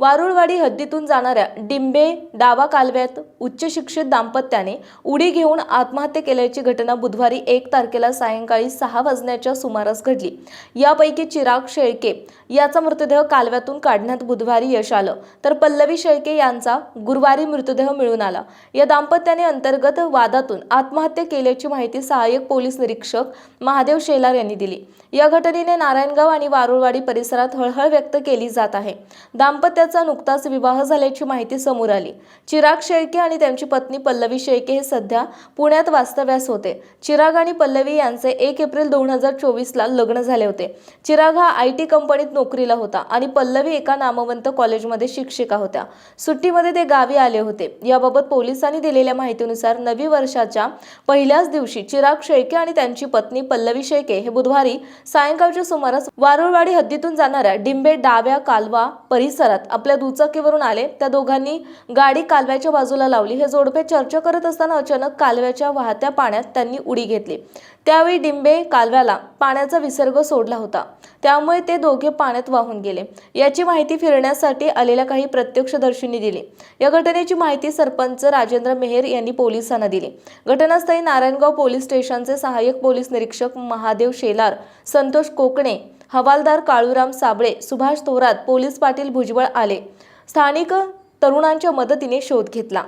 वारुळवाडी हद्दीतून जाणाऱ्या डिंबे डावा कालव्यात उच्च शिक्षित दाम्पत्याने उडी घेऊन आत्महत्या केल्याची घटना बुधवारी एक तारखेला सायंकाळी सहा वाजण्याच्या सुमारास घडली. यापैकी चिराग शेळके याचा मृतदेह कालव्यातून काढण्यात बुधवारी यश आलं. तर पल्लवी शेळके यांचा गुरुवारी मृतदेह मिळून आला. या दाम्पत्याने अंतर्गत वादातून आत्महत्या केल्याची माहिती सहाय्यक पोलीस निरीक्षक महादेव शेलार यांनी दिली. या घटनेने नारायणगाव आणि वारुळवाडी परिसरात हळहळ व्यक्त केली जात आहे. दाम्पत्या याचा नुकताच विवाह झाल्याची माहिती समोर आली. चिराग शेळके आणि त्यांची पत्नी पल्लवी शेळके हे सध्या पुण्यात वास्तव्यास होते. चिराग आणि पल्लवी यांचे एक एप्रिल दोन हजार चोवीसला लग्न झाले होते. चिराग हा आय टी कंपनीत नोकरीला होता आणि पल्लवी एका नामवंत कॉलेजमध्ये शिक्षिका होत्या. सुट्टीमध्ये ते गावी आले होते. याबाबत पोलिसांनी दिलेल्या माहितीनुसार नवी वर्षाच्या पहिल्याच दिवशी चिराग शेळके आणि त्यांची पत्नी पल्लवी शेळके हे बुधवारी सायंकाळच्या सुमारास वारुळवाडी हद्दीतून जाणाऱ्या डिंबे डाव्या कालवा परिसरात आपल्या दुचाकीवरून आले. त्या दोघांनी गाडी कालव्याच्या बाजूला लावली. हे जोडपे चर्चा करत असताना अचानक कालव्याच्या वाहत्या पाण्यात त्यांनी उडी घेतली. त्यावेळी डिंबे कालव्याला पाण्याचा विसर्ग सोडला होता. त्यामुळे ते दोघे पाण्यात वाहून गेले. याची माहिती फिरण्यासाठी आलेल्या काही प्रत्यक्षदर्शींनी दिली. या घटनेची माहिती सरपंच राजेंद्र मेहेर यांनी पोलिसांना दिली. घटनास्थळी नारायणगाव पोलीस स्टेशनचे सहाय्यक पोलीस निरीक्षक महादेव शेलार संतोष कोकणे हवालदार काळूराम साबळे सुभाष थोरात पोलीस पाटील भुजबळ आले. स्थानिक तरुणांच्या मदतीने शोध घेतला.